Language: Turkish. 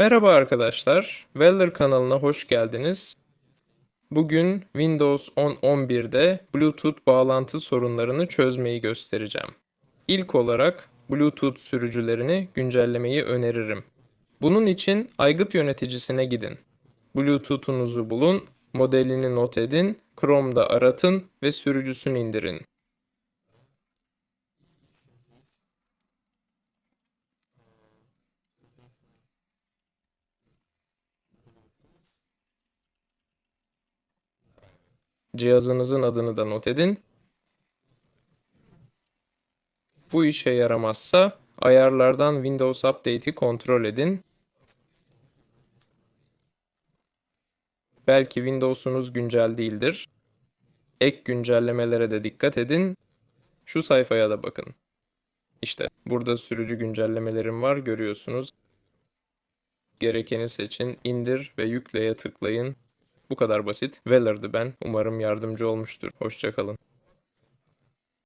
Merhaba arkadaşlar, Weller kanalına hoş geldiniz. Bugün Windows 10 11'de Bluetooth bağlantı sorunlarını çözmeyi göstereceğim. İlk olarak Bluetooth sürücülerini güncellemeyi öneririm. Bunun için aygıt yöneticisine gidin. Bluetooth'unuzu bulun, modelini not edin, Chrome'da aratın ve sürücüsünü indirin. Cihazınızın adını da not edin. Bu işe yaramazsa ayarlardan Windows Update'i kontrol edin. Belki Windows'unuz güncel değildir. Ek güncellemelere de dikkat edin. Şu sayfaya da bakın. İşte burada sürücü güncellemelerim var görüyorsunuz. Gerekeni seçin, indir ve yükleye tıklayın. Bu kadar basit. Weller'dı ben. Umarım yardımcı olmuştur. Hoşçakalın.